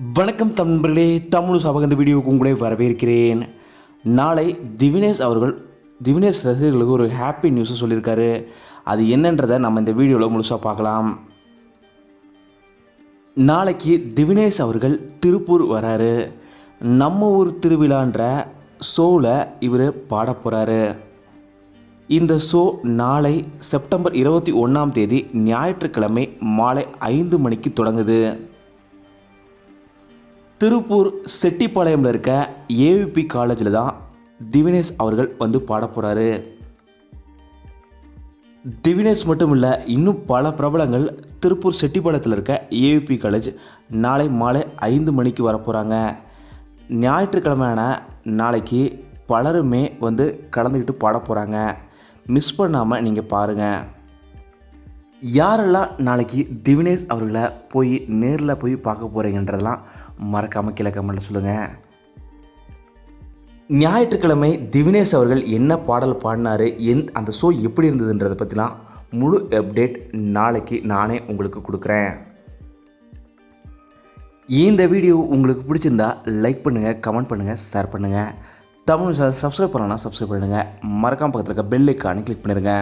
வணக்கம் தம்பர்களே தமிழ் சபக இந்த வீடியோவுக்கு உங்களே வரவேற்கிறேன். நாளை திவினேஷ் அவர்கள் திவினேஷ் ரசிகர்களுக்கு ஒரு ஹாப்பி நியூஸை சொல்லியிருக்காரு. அது என்னன்றதை நம்ம இந்த வீடியோவில் முழுசாக பார்க்கலாம். நாளைக்கு திவினேஷ் அவர்கள் திருப்பூர் வராரு. நம்ம ஊர் திருவிழான்ற ஷோவில் இவர் பாட போகிறாரு இந்த ஷோ நாளை செப்டம்பர் இருபத்தி ஒன்றாம் தேதி ஞாயிற்றுக்கிழமை மாலை ஐந்து மணிக்கு தொடங்குது. திருப்பூர் செட்டிப்பாளையம்ல இருக்க ஏவிபி காலேஜில் தான் திவினேஷ் அவர்கள் வந்து பாட போகிறாரு திவினேஷ் மட்டும் இல்லை இன்னும் பல பிரபலங்கள் திருப்பூர் செட்டிப்பாளையத்தில் இருக்க ஏவிபி காலேஜ் நாளை மாலை ஐந்து மணிக்கு வர போகிறாங்க ஞாயிற்றுக்கிழமையான நாளைக்கு பலருமே வந்து கலந்துக்கிட்டு பாட போகிறாங்க மிஸ் பண்ணாமல் நீங்கள் பாருங்கள் யாரெல்லாம் நாளைக்கு திவினேஷ் அவர்களை போய் நேரில் போய் பார்க்க போகிறீங்கன்றதெல்லாம் மறக்காமல் கீழே கமெண்ட்டில் சொல்லுங்கள் ஞாயிற்றுக்கிழமை திவினேஷ் அவர்கள் என்ன பாடல் பாடினாரு? என் அந்த ஷோ எப்படி இருந்ததுன்றதை பற்றிலாம் முழு அப்டேட் நாளைக்கு நானே உங்களுக்கு கொடுக்குறேன். இந்த வீடியோ உங்களுக்கு பிடிச்சிருந்தா லைக் பண்ணுங்கள் கமெண்ட் பண்ணுங்கள் ஷேர் பண்ணுங்கள் தமிழ் சார் சப்ஸ்கிரைப் பண்ணலாம் சப்ஸ்கிரைப் பண்ணுங்கள் மறக்காம பக்கத்தில் இருக்க பெல் ஐக்கானே கிளிக் பண்ணிடுங்க.